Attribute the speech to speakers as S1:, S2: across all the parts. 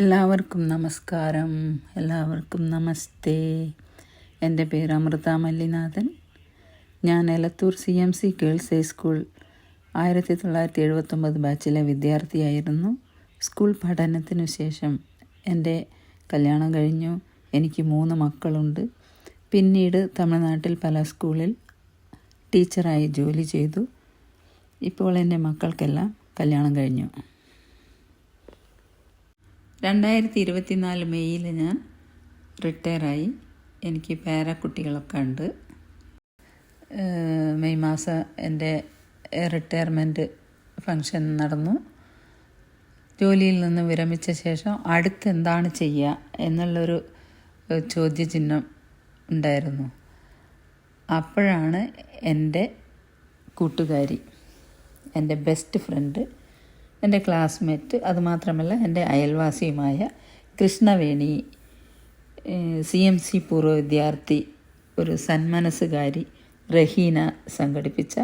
S1: എല്ലാവർക്കും നമസ്കാരം. എല്ലാവർക്കും നമസ്തേ. എന്റെ പേര് അമൃത മല്ലിനാഥൻ. ഞാൻ Elathur C M C girls high school ആയിരത്തി തൊള്ളായിരത്തി എഴുപത്തൊമ്പത് ബാച്ചിലെ വിദ്യാർത്ഥിയായിരുന്നു. സ്കൂൾ പഠനത്തിനു ശേഷം എന്റെ കല്യാണം കഴിഞ്ഞു. എനിക്ക് മൂന്ന് മക്കളുണ്ട്. പിന്നീട് തമിഴ്നാട്ടിൽ പല സ്കൂളിൽ ടീച്ചറായി ജോലി ചെയ്തു. ഇപ്പോൾ എന്റെ മക്കൾക്കെല്ലാം കല്യാണം കഴിഞ്ഞു. രണ്ടായിരത്തി ഇരുപത്തിനാല് മെയ്യിൽ ഞാൻ റിട്ടയറായി. എനിക്ക് പേരക്കുട്ടികളൊക്കെ ഉണ്ട്. മെയ് മാസം എന്റെ റിട്ടയർമെന്റ് ഫങ്ഷൻ നടന്നു. ജോലിയിൽ നിന്ന് വിരമിച്ച ശേഷം അടുത്ത് എന്താണ് ചെയ്യുക എന്നുള്ളൊരു ചോദ്യചിഹ്നം ഉണ്ടായിരുന്നു. അപ്പോഴാണ് എന്റെ കൂട്ടുകാരി എന്റെ ബെസ്റ്റ് ഫ്രണ്ട് എന്റെ ക്ലാസ്മേറ്റ് അതുമാത്രമല്ല എന്റെ അയൽവാസിയുമായ കൃഷ്ണവേണി സി എം സി പൂർവ വിദ്യാർത്ഥി ഒരു സന്മനസ്സുകാരി റഹീന സംഘടിപ്പിച്ച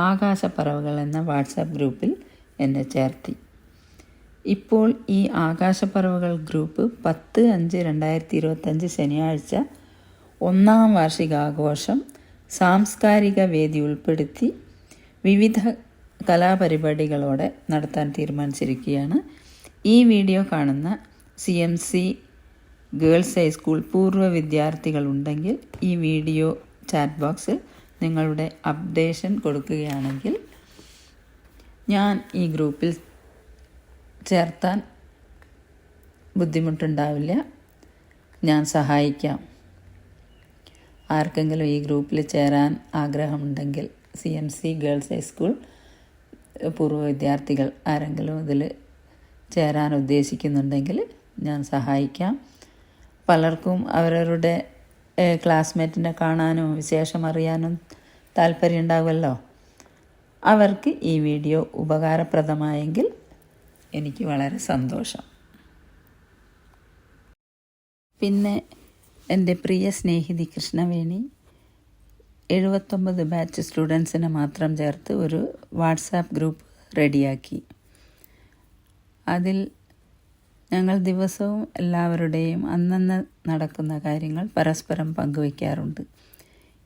S1: ആകാശപ്പറവകൾ എന്ന വാട്സാപ്പ് ഗ്രൂപ്പിൽ എന്നെ ചേർത്തി. ഇപ്പോൾ ഈ ആകാശപ്പറവകൾ ഗ്രൂപ്പ് പത്ത് അഞ്ച് രണ്ടായിരത്തി ഇരുപത്തഞ്ച് ശനിയാഴ്ച ഒന്നാം വാർഷികാഘോഷം സാംസ്കാരിക വേദി ഉൾപ്പെടുത്തി വിവിധ കലാപരിപാടികളോടെ നടത്താൻ തീരുമാനിച്ചിരിക്കുകയാണ്. ഈ വീഡിയോ കാണുന്ന C M C girls high school പൂർവ വിദ്യാർത്ഥികളുണ്ടെങ്കിൽ ഈ വീഡിയോ ചാറ്റ് ബോക്സിൽ നിങ്ങളുടെ അപ്ഡേഷൻ കൊടുക്കുകയാണെങ്കിൽ ഞാൻ ഈ ഗ്രൂപ്പിൽ ചേർത്താൻ ബുദ്ധിമുട്ടുണ്ടാവില്ല. ഞാൻ സഹായിക്കാം. ആർക്കെങ്കിലും ഈ ഗ്രൂപ്പിൽ ചേരാൻ ആഗ്രഹമുണ്ടെങ്കിൽ C M C girls high school പൂർവ വിദ്യാർത്ഥികൾ ആരെങ്കിലും ഇതിൽ ചേരാൻ ഉദ്ദേശിക്കുന്നുണ്ടെങ്കിൽ ഞാൻ സഹായിക്കാം. പലർക്കും അവരവരുടെ ക്ലാസ്മേറ്റിനെ കാണാനും വിശേഷം അറിയാനും താല്പര്യം ഉണ്ടാകുമല്ലോ അവർക്ക് ഈ വീഡിയോ ഉപകാരപ്രദമായെങ്കിൽ എനിക്ക് വളരെ സന്തോഷം. പിന്നെ എന്റെ പ്രിയ സ്നേഹിതി കൃഷ്ണവേണി എഴുപത്തൊമ്പത് ബാച്ച് സ്റ്റുഡൻസിനെ മാത്രം ചേർത്ത് ഒരു വാട്സാപ്പ് ഗ്രൂപ്പ് റെഡിയാക്കി അതിൽ ഞങ്ങൾ ദിവസവും എല്ലാവരുടെയും അന്നന്ന് നടക്കുന്ന കാര്യങ്ങൾ പരസ്പരം പങ്കുവയ്ക്കാറുണ്ട്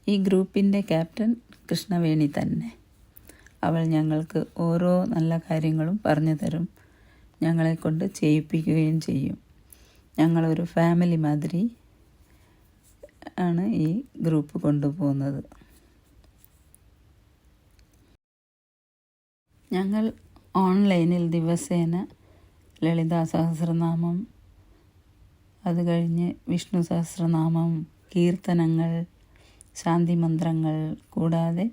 S1: ഈ ഗ്രൂപ്പിന്റെ ക്യാപ്റ്റൻ കൃഷ്ണവേണി തന്നെ. അവൾ ഞങ്ങൾക്ക് ഓരോ നല്ല കാര്യങ്ങളും പറഞ്ഞു തരും. ഞങ്ങളെ കൊണ്ട് ചെയ്യിപ്പിക്കുകയും ചെയ്യും. ഞങ്ങളൊരു ഫാമിലി മാതിരി ആണ് ഈ ഗ്രൂപ്പ് കൊണ്ടുപോകുന്നത്. ഞങ്ങൾ ഓൺലൈനിൽ ദിവസേന ലളിതാ സഹസ്രനാമം അത് കഴിഞ്ഞ് വിഷ്ണു സഹസ്രനാമം കീർത്തനങ്ങൾ ശാന്തി മന്ത്രങ്ങൾ കൂടാതെ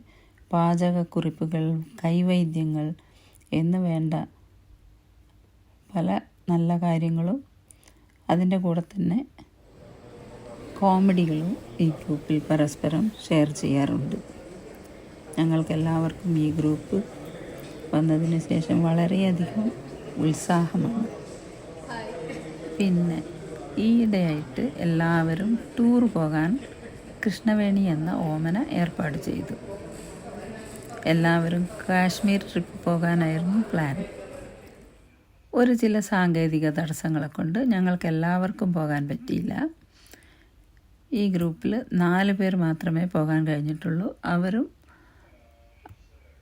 S1: പാചകക്കുറിപ്പുകൾ കൈവൈദ്യങ്ങൾ എന്ന് വേണ്ട പല നല്ല കാര്യങ്ങളും അതിന്റെ കൂടെ തന്നെ കോമഡികളും ഈ ഗ്രൂപ്പിൽ പരസ്പരം ഷെയർ ചെയ്യാറുണ്ട്. ഞങ്ങൾക്കെല്ലാവർക്കും ഈ ഗ്രൂപ്പ് വന്നതിന് ശേഷം വളരെയധികം ഉത്സാഹമാണ്. പിന്നെ ഈയിടെയായിട്ട് എല്ലാവരും ടൂർ പോകാൻ കൃഷ്ണവേണി എന്ന ഓമന ഏർപ്പാട് ചെയ്തു. എല്ലാവരും കാശ്മീർ ട്രിപ്പ് പോകാനായിരുന്നു പ്ലാൻ. ഒരു ചില സാങ്കേതിക തടസ്സങ്ങളെ കൊണ്ട് ഞങ്ങൾക്ക് എല്ലാവർക്കും പോകാൻ പറ്റിയില്ല. ഈ ഗ്രൂപ്പിൽ നാല് പേർ മാത്രമേ പോകാൻ കഴിഞ്ഞിട്ടുള്ളൂ. അവരും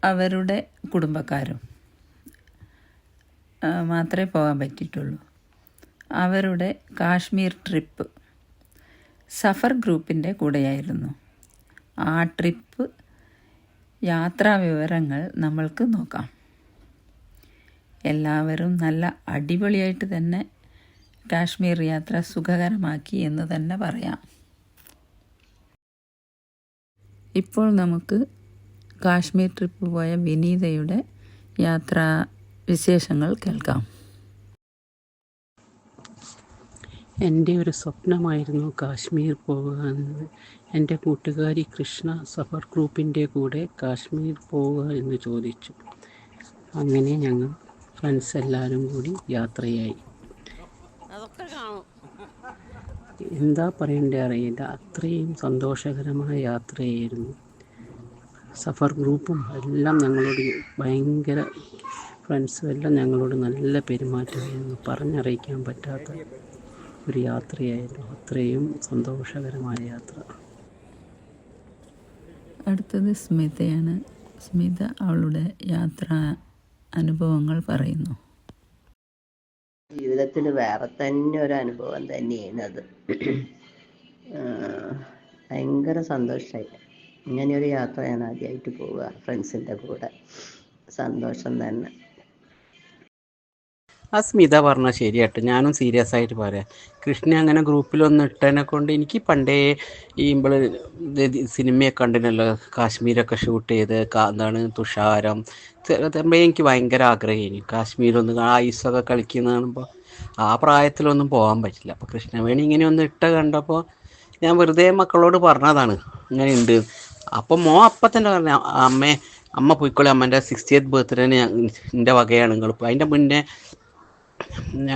S1: അവരുടെ കുടുംബക്കാരും മാത്രമേ പോകാൻ പറ്റിയിട്ടുള്ളൂ. അവരുടെ കാശ്മീർ ട്രിപ്പ് സഫർ ഗ്രൂപ്പിന്റെ കൂടെയായിരുന്നു. ആ ട്രിപ്പ് യാത്രാ വിവരങ്ങൾ നമ്മൾക്ക് നോക്കാം. എല്ലാവരും നല്ല അടിപൊളിയായിട്ട് തന്നെ കാശ്മീർ യാത്ര സുഖകരമാക്കി എന്ന് തന്നെ പറയാം. ഇപ്പോൾ നമുക്ക് കാശ്മീർ ട്രിപ്പ് പോയ വിനീതയുടെ യാത്രാ വിശേഷങ്ങൾ കേൾക്കാം.
S2: എന്റെ ഒരു സ്വപ്നമായിരുന്നു കാശ്മീർ പോകുക എന്നത്. എന്റെ കൂട്ടുകാരി കൃഷ്ണ സഫർ ഗ്രൂപ്പിന്റെ കൂടെ കാശ്മീർ പോവുക എന്ന് ചോദിച്ചു. അങ്ങനെ ഞങ്ങൾ ഫ്രണ്ട്സ് എല്ലാവരും കൂടി യാത്രയായി. എന്താ പറയണ്ടേ അറിയില്ല. അത്രയും സന്തോഷകരമായ യാത്രയായിരുന്നു. സഫർ ഗ്രൂപ്പും എല്ലാം ഞങ്ങളോട് ഭയങ്കര ഫ്രണ്ട്സും എല്ലാം ഞങ്ങളോട് നല്ല പെരുമാറ്റമായിരുന്നു. പറഞ്ഞറിയിക്കാൻ പറ്റാത്ത ഒരു യാത്രയായിരുന്നു. അത്രയും സന്തോഷകരമായ യാത്ര.
S1: അടുത്തത് സ്മിതയാണ്. സ്മിത അവളുടെ യാത്രാ അനുഭവങ്ങൾ പറയുന്നു.
S3: ജീവിതത്തിൽ വേറെ തന്നെ ഒരു അനുഭവം തന്നെയാണ് അത്. ഭയങ്കര സന്തോഷമായി ഇങ്ങനെ ഒരു യാത്ര ഞാൻ ആദ്യമായിട്ട് പോവുക ഫ്രണ്ട്സിന്റെ കൂടെ. സന്തോഷം തന്നെ.
S2: ആ സ്മിത പറഞ്ഞ ശരിയാട്ടോ ഞാനും സീരിയസ് ആയിട്ട് പറയാം. കൃഷ്ണ അങ്ങനെ ഗ്രൂപ്പിൽ ഗ്രൂപ്പിലൊന്നും ഇട്ടതിനെ കൊണ്ട് എനിക്ക് പണ്ടേ ഈ ഇമ്പൾ സിനിമയൊക്കെ കണ്ടിനല്ലോ കാശ്മീരൊക്കെ ഷൂട്ട് ചെയ്ത് എന്താണ് തുഷാരം എനിക്ക് ഭയങ്കര ആഗ്രഹമായിരുന്നു. കാശ്മീരൊന്ന് ഐസൊക്കെ കളിക്കുന്ന കാണുമ്പോൾ ആ പ്രായത്തിലൊന്നും പോകാൻ പറ്റില്ല. അപ്പോൾ കൃഷ്ണവേണി ഇങ്ങനെ ഒന്ന് ഇട്ട കണ്ടപ്പോൾ ഞാൻ വെറുതെ മക്കളോട് പറഞ്ഞതാണ്. ഇങ്ങനെ ഉണ്ട് അപ്പോൾ മോ അപ്പം തന്നെ പറഞ്ഞു അമ്മേ അമ്മ പോയിക്കോളെ. സിക്സ്റ്റി സിക്സ്റ്റിയത്ത് ബർത്ത്ഡേന് എന്റെ വകയാണ് നിങ്ങൾ അതിന്റെ മുന്നേ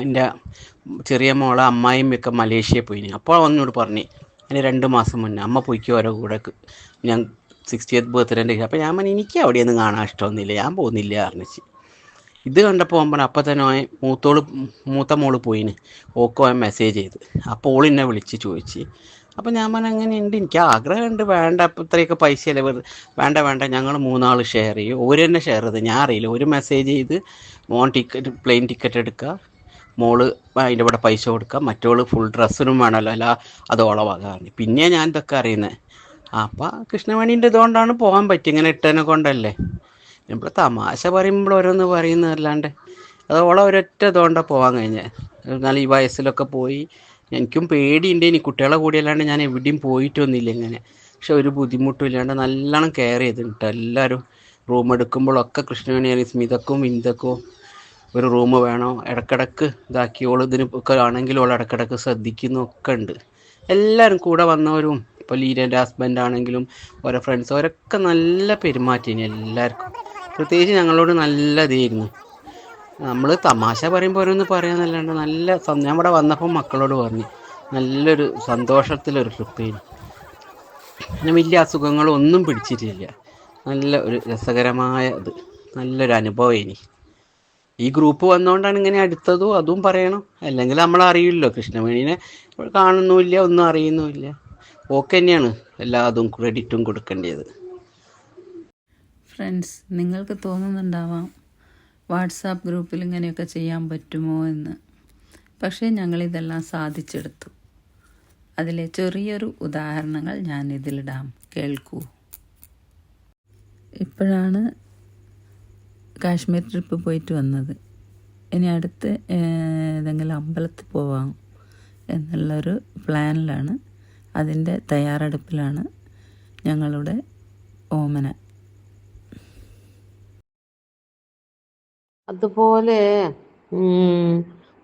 S2: എന്റെ ചെറിയ മോളെ അമ്മായിയും ഒക്കെ മലേഷ്യയിൽ പോയിന്. അപ്പോൾ അവനോട് പറഞ്ഞു അതിന് രണ്ട് മാസം മുന്നേ അമ്മ പോയിക്കോ ഓരോ കൂടെ ഞാൻ സിക്സ്റ്റിയത്ത് ബർത്ത്ഡേന്റെ അപ്പോൾ ഞാൻ പറഞ്ഞു എനിക്ക് അവിടെയൊന്നും കാണാൻ ഇഷ്ടമൊന്നുമില്ല. ഞാൻ പോകുന്നില്ല അറിഞ്ഞിച്ച് ഇത് കണ്ടപ്പോൾ അമ്പൻ പറഞ്ഞു അപ്പോൾ തന്നെ ഓൻ മൂത്തോൾ മൂത്ത മോൾ പോയിന്. ഓക്കെ ഓൻ മെസ്സേജ് ചെയ്ത്. അപ്പോൾ ഓൾ എന്നെ വിളിച്ച് ചോദിച്ച്. അപ്പോൾ ഞാൻ പറഞ്ഞു അങ്ങനെ ഉണ്ട് എനിക്ക് ആഗ്രഹമുണ്ട് വേണ്ട. അപ്പം ഇത്രയൊക്കെ പൈസയല്ലേ വെറുതെ വേണ്ട വേണ്ട. ഞങ്ങൾ മൂന്നാൾ ഷെയർ ചെയ്യും. ഒരു തന്നെ ഷെയർ ചെയ്ത്. ഞാൻ അറിയില്ല. ഒരു മെസ്സേജ് ചെയ്ത് മോൻ ടിക്കറ്റ് പ്ലെയിൻ ടിക്കറ്റ് എടുക്കുക മോൾ അതിന്റെ കൂടെ പൈസ കൊടുക്കുക മറ്റോൾ ഫുൾ ഡ്രസ്സിനും വേണമല്ലോ അല്ല അത് ഓളവാകാറുണ്ട് പിന്നെ ഞാൻ ഇതൊക്കെ അറിയുന്നത് അപ്പം കൃഷ്ണവേണീന്റെ ഇതുകൊണ്ടാണ് പോകാൻ പറ്റി ഇങ്ങനെ ഇട്ടതിനെ കൊണ്ടല്ലേ. നമ്മൾ തമാശ പറയുമ്പോൾ ഓരോന്ന് പറയുന്നതല്ലാണ്ട് അത് ഓളെ ഒരൊറ്റ തോണ്ട പോവാൻ കഴിഞ്ഞേ. എന്നാൽ ഈ വയസ്സിലൊക്കെ പോയി എനിക്കും പേടിയുണ്ട് ഇനി കുട്ടികളെ കൂടി അല്ലാണ്ട് ഞാൻ എവിടെയും പോയിട്ടൊന്നുമില്ല ഇങ്ങനെ. പക്ഷെ ഒരു ബുദ്ധിമുട്ടും ഇല്ലാണ്ട് നല്ലോണം കെയർ ചെയ്തിട്ടുണ്ട് എല്ലാവരും റൂം എടുക്കുമ്പോഴൊക്കെ കൃഷ്ണവേണിയാണ് സ്മിതക്കും വിന്ദക്കും ഒരു റൂം വേണോ? ഇടക്കിടക്ക് ഇതാക്കി ഓൾ ഇതിന് ഒക്കെ ആണെങ്കിൽ ഓൾ ഇടക്കിടക്ക് ശ്രദ്ധിക്കുന്നു ഒക്കെ ഉണ്ട്. എല്ലാവരും കൂടെ വന്നവരും ഇപ്പോൾ ലീരന്റെ ഹസ്ബൻഡ് ആണെങ്കിലും ഓരോ ഫ്രണ്ട്സ് അവരൊക്കെ നല്ല പെരുമാറ്റേനി എല്ലാവർക്കും പ്രത്യേകിച്ച് ഞങ്ങളോട് നല്ല ഇതായിരുന്നു. നമ്മൾ തമാശ പറയുമ്പോൾ ഓരോന്ന് പറയാന്നല്ലാണ്ട് നല്ല ഞാൻ ഇവിടെ വന്നപ്പോൾ മക്കളോട് പറഞ്ഞു. നല്ലൊരു സന്തോഷത്തിലൊരു ട്രിപ്പായിരുന്നു പിന്നെ വലിയ അസുഖങ്ങളും ഒന്നും പിടിച്ചിട്ടില്ല. നല്ല ഒരു രസകരമായ ഇത്. നല്ലൊരു അനുഭവം ഇനി ഈ ഗ്രൂപ്പ് വന്നുകൊണ്ടാണ് ഇങ്ങനെ അടുത്തതും അതും പറയണം. അല്ലെങ്കിൽ നമ്മൾ അറിയില്ലോ കൃഷ്ണവേണിനെ കാണുന്നുമില്ല ഒന്നും അറിയുന്നുമില്ല. ഓക്കെ തന്നെയാണ് എല്ലാതും ക്രെഡിറ്റും കൊടുക്കേണ്ടത്.
S1: ഫ്രണ്ട്സ് നിങ്ങൾക്ക് തോന്നുന്നുണ്ടാവാം വാട്സാപ്പ് ഗ്രൂപ്പിൽ ഇങ്ങനെയൊക്കെ ചെയ്യാൻ പറ്റുമോ എന്ന്. പക്ഷേ ഞങ്ങളിതെല്ലാം സാധിച്ചെടുത്തു. അതിലെ ചെറിയൊരു ഉദാഹരണങ്ങൾ ഞാൻ ഇതിലിടാം കേൾക്കൂ. ഇപ്പോഴാണ് കാശ്മീർ ട്രിപ്പ് പോയിട്ട് വന്നത്. ഇനി അടുത്ത് ഏതെങ്കിലും അമ്പലത്തിൽ പോവാം എന്നുള്ളൊരു പ്ലാനിലാണ്. അതിന്റെ തയ്യാറെടുപ്പിലാണ് ഞങ്ങളുടെ ഓമന.
S4: അതുപോലെ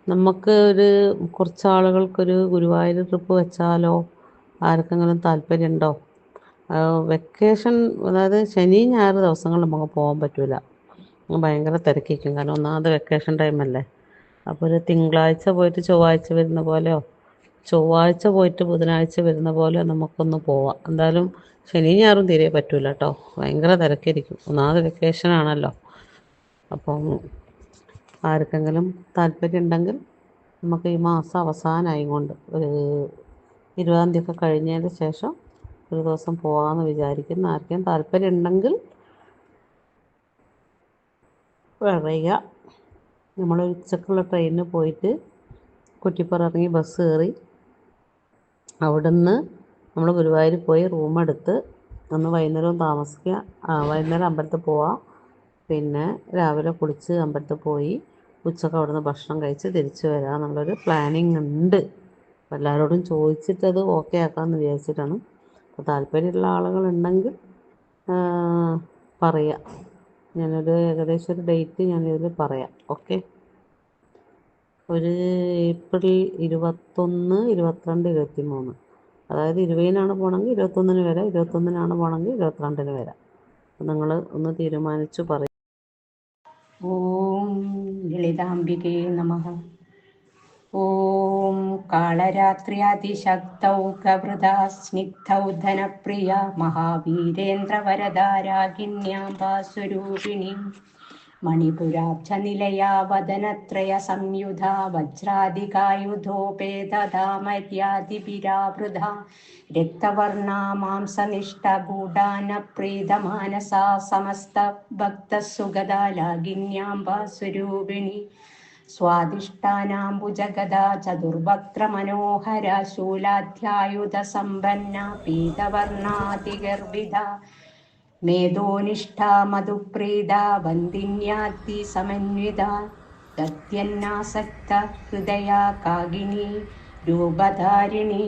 S4: നമുക്ക് ഒരു കുറച്ച് ആളുകൾക്കൊരു ഗുരുവായൂർ ട്രിപ്പ് വെച്ചാലോ? ആർക്കെങ്കിലും താല്പര്യമുണ്ടോ? വെക്കേഷൻ അതായത് ശനി ഞായർ ദിവസങ്ങളിൽ നമുക്ക് പോകാൻ പറ്റൂല. ഭയങ്കര തിരക്കിക്കും കാരണം ഒന്നാമത് വെക്കേഷൻ ടൈമല്ലേ. അപ്പോൾ ഒരു തിങ്കളാഴ്ച പോയിട്ട് ചൊവ്വാഴ്ച വരുന്ന പോലെയോ? ചൊവ്വാഴ്ച പോയിട്ട് ബുധനാഴ്ച വരുന്ന പോലെ നമുക്കൊന്ന് പോവാം. എന്തായാലും ശനി ഞായറും തീരെ പറ്റൂല കേട്ടോ ഭയങ്കര തിരക്കിരിക്കും. ഒന്നാമത് വെക്കേഷൻ ആണല്ലോ അപ്പം ആർക്കെങ്കിലും താല്പര്യം ഉണ്ടെങ്കിൽ നമുക്ക് ഈ മാസം അവസാനമായി കൊണ്ട് ഒരു ഇരുപതാം തീയതി ഒക്കെ കഴിഞ്ഞതിന് ശേഷം ഒരു ദിവസം പോകാമെന്ന് വിചാരിക്കുന്നു ആർക്കെങ്കിലും താല്പര്യം ഉണ്ടെങ്കിൽ പറയുക. നമ്മൾ ഉച്ചക്കുള്ള ട്രെയിനിന് പോയിട്ട് കുറ്റിപ്പുറം ഇറങ്ങി ബസ് കയറി അവിടുന്ന് നമ്മൾ ഗുരുവായൂർ പോയി റൂമെടുത്ത് അന്ന് വൈകുന്നേരവും താമസിക്കുക വൈകുന്നേരം അമ്പലത്തിൽ പോവാം. പിന്നെ രാവിലെ കുളിച്ച് അമ്പലത്തിൽ പോയി ഉച്ചയ്ക്ക് അവിടുന്ന് ഭക്ഷണം കഴിച്ച് തിരിച്ച് വരാം എന്നുള്ളൊരു പ്ലാനിങ് ഉണ്ട്. അപ്പോൾ എല്ലാവരോടും ചോദിച്ചിട്ട് അത് ഓക്കെ ആക്കാമെന്ന് വിചാരിച്ചിട്ടാണ്. അപ്പോൾ താല്പര്യമുള്ള ആളുകളുണ്ടെങ്കിൽ പറയാം. ഞാനൊരു ഏകദേശം ഒരു ഡേറ്റ് ഞാനിതിൽ പറയാം. ഓക്കെ ഒരു ഏപ്രിൽ ഇരുപത്തൊന്ന് ഇരുപത്തിരണ്ട് ഇരുപത്തി മൂന്ന് അതായത് ഇരുപതിനാണ് പോകണമെങ്കിൽ ഇരുപത്തൊന്നിന് വരാം ഇരുപത്തൊന്നിനാണ് പോകണമെങ്കിൽ ഇരുപത്തിരണ്ടിന് വരാം. നിങ്ങൾ ഒന്ന് തീരുമാനിച്ചു പറയും
S5: ഓം ലളിതാംബികേ നമ. ഓം കാളരാത്ര്യാതിശക്തൗകവൃതാ സ്നിഗ്ധൗധനപ്രിയ മഹാവീരേന്ദ്രവരദാരാഗിണ്യാംബാസ്വരൂപിണീം. മണിപുരാബ്ജനിലയാ വദനത്രയ സംയുധ വജ്രാധികായുധോപേതധാമര്യാദിഭിരാവൃത രക്തവർണാ മാംസനിഷ്ഠഗൂഢാന പ്രീതമാനസാ സമസ്ത ഭക്തസുഗതാലാകിന്യാംബ സ്വരൂപിണി ചതുർവക്രമനോഹര ശൂലാധ്യായുധ സമ്പന്ന പീതവർണാതിഗർഭിത മേധോനിഷ്ഠാ മധുപ്രീത വന്ദിന്യാത്തി സമന്വിത തത്യന്നാസക്ത ഹൃദയ കാകിനി രൂപധാരിണി.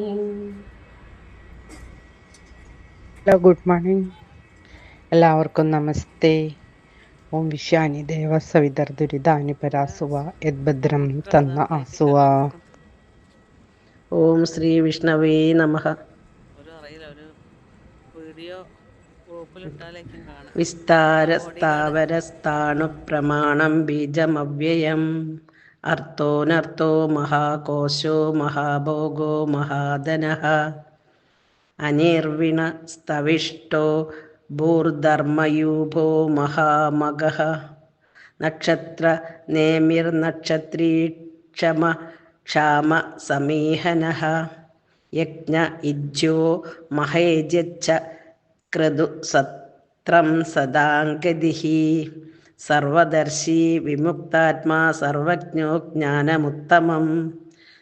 S6: ഹലോ ഗുഡ് മോർണിംഗ് എല്ലാവർക്കും നമസ്തേ. ഓം വിശ്വാനി ദേവ സവിതർ ദുരിതാനി പരാസുവ യദ്ഭദ്രം തന്ന ആസുവ.
S7: ഓം ശ്രീ വിഷ്ണവേ നമ. വിസ്താരസ്ഥാവരസ്ഥാണു പ്രമാണം ബീജമവ്യയം. അർത്ഥോനർത്ഥോ മഹാകോശോ മഹാഭോഗോ മഹാധന. അനിർവിണ സ്തവിഷ്ടോ ഭൂർധർമ്മയൂപോ മഹാമഗ നക്ഷത്ര നേമിർനക്ഷത്രീക്ഷമ ക്ഷാമ സമീഹന യജ്ഞ ഇജ്ജോ മഹേജ്യച്ച ക്രതു സത്രം സദാംഗതിഃ സർവദർശി വിമുക്താത്മാ സർവജ്ഞോ ജ്ഞാനമുത്തമം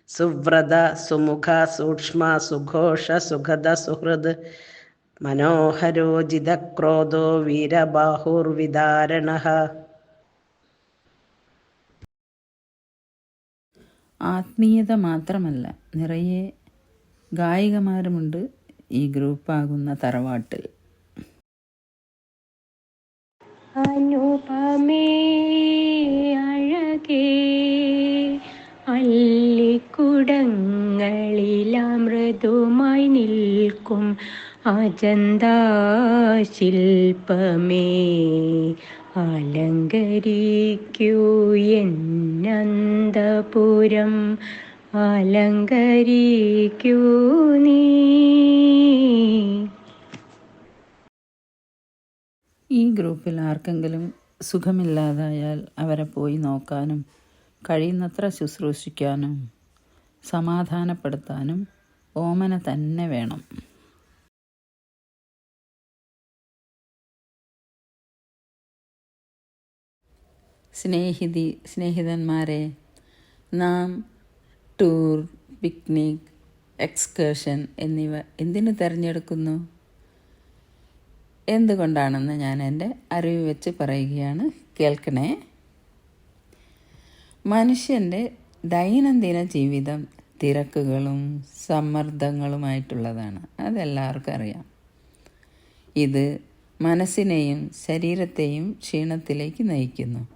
S7: സുവ്രത സുമുഖ സൂക്ഷ്മ സുഘോഷ സുഖദ സുഹൃദ് മനോഹരോജിതക്രോധോ വീരബാഹുർവിദാരണഃ
S1: ആത്മീയത മാത്രമല്ല നിറയെ ഗായികമാരുമുണ്ട് ഈ ഗ്രൂപ്പാകുന്ന തറവാട്ടിൽ.
S8: അനുപമേ അഴകേ അല്ലിക്കുടങ്ങളിലമൃതുമായി നിൽക്കും അജന്ത ശില്പമേ അലങ്കരിക്കൂ എന്നന്തപുരം അലങ്കരിക്കൂ നീ
S1: ഗ്രൂപ്പിൽ ആർക്കെങ്കിലും സുഖമില്ലാതായാൽ അവരെ പോയി നോക്കാനും കഴിയുന്നത്ര ശുശ്രൂഷിക്കാനും സമാധാനപ്പെടുത്താനും ഓമന തന്നെ വേണം. സ്നേഹിതി സ്നേഹിതന്മാരെ നാം ടൂർ പിക്നിക് എക്സ്കേഷൻ എന്നിവ എന്തിനു തിരഞ്ഞെടുക്കുന്നു? എന്തുകൊണ്ടാണെന്ന് ഞാൻ എന്റെ അറിവ് വെച്ച് പറയുകയാണ്. കേൾക്കണേ. മനുഷ്യന്റെ ദൈനംദിന ജീവിതം തിരക്കുകളും സമ്മർദ്ദങ്ങളുമായിട്ടുള്ളതാണ്. അതെല്ലാവർക്കും അറിയാം. ഇത് മനസ്സിനെയും ശരീരത്തെയും ക്ഷീണത്തിലേക്ക് നയിക്കുന്നു.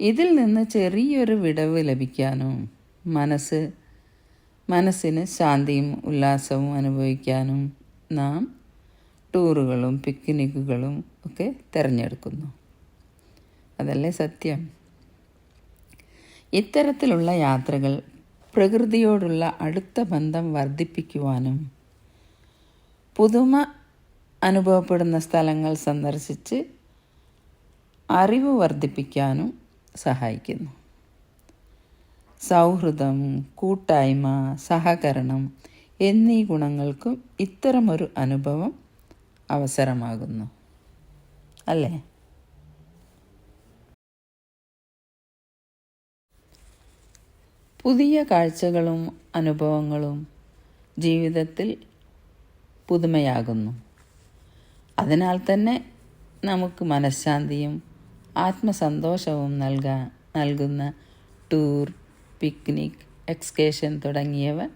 S1: ഇതിൽ നിന്ന് ചെറിയൊരു വിടവ് ലഭിക്കാനും മനസ്സ് മനസ്സിന് ശാന്തിയും ഉല്ലാസവും അനുഭവിക്കാനും നാം ടൂറുകളും പിക്നിക്കുകളും ഒക്കെ തിരഞ്ഞെടുക്കുന്നു. അതല്ലേ സത്യം? ഇത്തരത്തിലുള്ള യാത്രകൾ പ്രകൃതിയോടുള്ള അടുത്ത ബന്ധം വർദ്ധിപ്പിക്കുവാനും പുതുമ അനുഭവപ്പെടുന്ന സ്ഥലങ്ങൾ സന്ദർശിച്ച് അറിവ് വർദ്ധിപ്പിക്കാനും സഹായിക്കുന്നു. സൗഹൃദം കൂട്ടായ്മ സഹകരണം എന്നീ ഗുണങ്ങൾക്കും ഇത്തരമൊരു അനുഭവം അവസരമാകുന്നു. അല്ലേ? പുതിയ കാഴ്ചകളും അനുഭവങ്ങളും ജീവിതത്തിൽ പുതുമയാകുന്നു. അതിനാൽ തന്നെ നമുക്ക് മനഃശാന്തിയും ആത്മസന്തോഷവും നൽകാൻ നൽകുന്ന ടൂർ പിക്നിക് എക്സ്കേഷൻ തുടങ്ങിയവ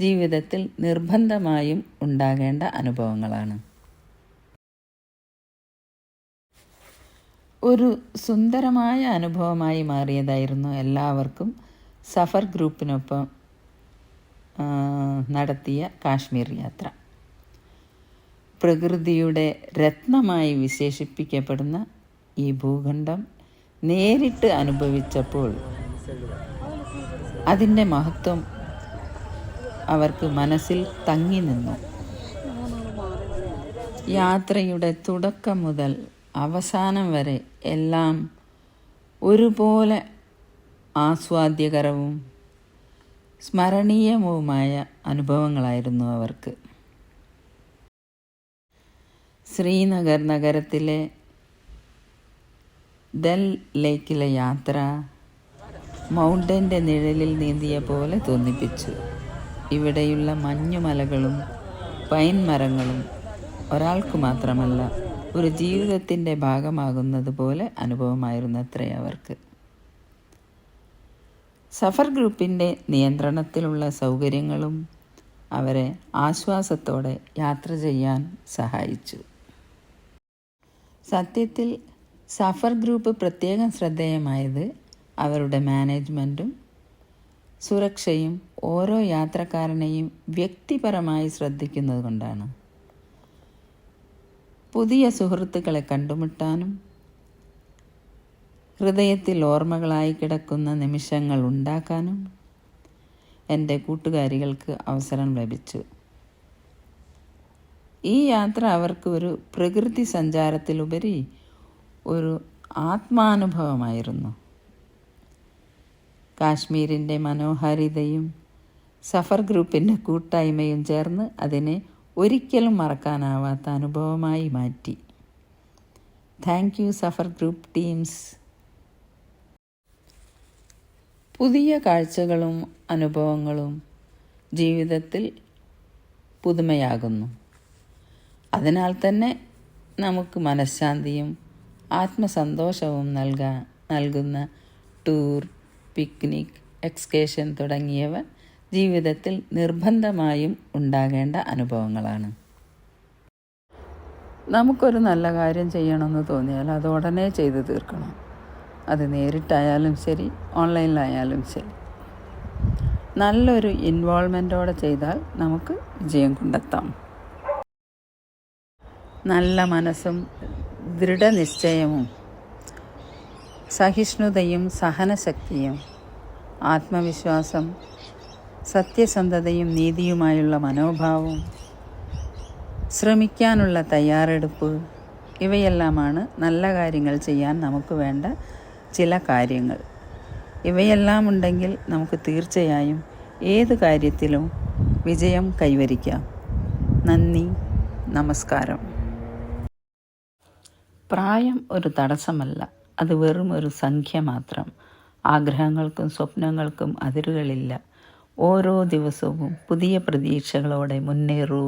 S1: ജീവിതത്തിൽ നിർബന്ധമായും ഉണ്ടാകേണ്ട അനുഭവങ്ങളാണ്. ഒരു സുന്ദരമായ അനുഭവമായി മാറിയതായിരുന്നു എല്ലാവർക്കും സഫർ ഗ്രൂപ്പിനൊപ്പം നടത്തിയ കാശ്മീർ യാത്ര. പ്രകൃതിയുടെ രത്നമായി വിശേഷിപ്പിക്കപ്പെടുന്ന ഈ ഭൂഖണ്ഡം നേരിട്ട് അനുഭവിച്ചപ്പോൾ അതിന്റെ മഹത്വം അവർക്ക് മനസ്സിൽ തങ്ങി നിന്നു. യാത്രയുടെ തുടക്കം മുതൽ അവസാനം വരെ എല്ലാം ഒരുപോലെ ആസ്വാദ്യകരവും സ്മരണീയവുമായ അനുഭവങ്ങളായിരുന്നു അവർക്ക്. ശ്രീനഗർ നഗരത്തിലെ ഡൽ ലേക്കിലെ യാത്ര മൗണ്ടന്റെ നിഴലിൽ നീന്തിയ പോലെ തോന്നിപ്പിച്ചു. ഇവിടെയുള്ള മഞ്ഞുമലകളും പൈൻ മരങ്ങളും ഒരാൾക്ക് മാത്രമല്ല ഒരു ജീവിതത്തിന്റെ ഭാഗമാകുന്നത് പോലെ അനുഭവമായിരുന്നത്രേ അവർക്ക്. സഫർ ഗ്രൂപ്പിന്റെ നിയന്ത്രണത്തിലുള്ള സൗകര്യങ്ങളും അവരെ ആശ്വാസത്തോടെ യാത്ര ചെയ്യാൻ സഹായിച്ചു. സത്യത്തിൽ സഫർ ഗ്രൂപ്പ് പ്രത്യേകം ശ്രദ്ധേയമായത് അവരുടെ മാനേജ്മെന്റും സുരക്ഷയും ഓരോ യാത്രക്കാരനെയും വ്യക്തിപരമായി ശ്രദ്ധിക്കുന്നത് കൊണ്ടാണ്. പുതിയ സുഹൃത്തുക്കളെ കണ്ടുമുട്ടാനും ഹൃദയത്തിൽ ഓർമ്മകളായി കിടക്കുന്ന നിമിഷങ്ങൾ ഉണ്ടാക്കാനും എന്റെ കൂട്ടുകാരികൾക്ക് അവസരം ലഭിച്ചു. ഈ യാത്ര അവർക്ക് ഒരു പ്രകൃതി സഞ്ചാരത്തിലുപരി ഒരു ആത്മാനുഭവമായിരുന്നു. കാശ്മീരിന്റെ മനോഹാരിതയും സഫർ ഗ്രൂപ്പിന്റെ കൂട്ടായ്മയും ചേർന്ന് അതിനെ ഒരിക്കലും മറക്കാനാവാത്ത അനുഭവമായി മാറ്റി. Thank you Safar group teams പുതിയ കാഴ്ചകളും അനുഭവങ്ങളും ജീവിതത്തിൽ പുതുമയാകുന്നു. അതിനാൽ തന്നെ നമുക്ക് മനഃശാന്തിയും ആത്മസന്തോഷവും നൽകാൻ നൽകുന്ന ടൂർ പിക്നിക് എക്സ്കേഷൻ തുടങ്ങിയവ ജീവിതത്തിൽ നിർബന്ധമായും ഉണ്ടാകേണ്ട അനുഭവങ്ങളാണ്. നമുക്കൊരു നല്ല കാര്യം ചെയ്യണമെന്ന് തോന്നിയാൽ അത് ഉടനെ ചെയ്ത് തീർക്കണം. അത് നേരിട്ടായാലും ശരി ഓൺലൈനിലായാലും ശരി. നല്ലൊരു ഇൻവോൾവ്മെന്റോടെ ചെയ്താൽ നമുക്ക് വിജയം കണ്ടെത്താം. നല്ല മനസ്സും ദൃഢനിശ്ചയവും സഹിഷ്ണുതയും സഹനശക്തിയും ആത്മവിശ്വാസം സത്യസന്ധതയും നീതിയുമായുള്ള മനോഭാവം ശ്രമിക്കാനുള്ള തയ്യാറെടുപ്പ് ഇവയെല്ലാമാണ് നല്ല കാര്യങ്ങൾ ചെയ്യാൻ നമുക്ക് വേണ്ട ചില കാര്യങ്ങൾ. ഇവയെല്ലാം ഉണ്ടെങ്കിൽ നമുക്ക് തീർച്ചയായും ഏത് കാര്യത്തിലും വിജയം കൈവരിക്കാം. നന്ദി നമസ്കാരം. പ്രായം ഒരു തടസ്സമല്ല അത് വെറും ഒരു സംഖ്യ മാത്രം. ആഗ്രഹങ്ങൾക്കും സ്വപ്നങ്ങൾക്കും അതിരുകളില്ല. ഓരോ ദിവസവും പുതിയ പ്രതീക്ഷകളോടെ മുന്നേറൂ.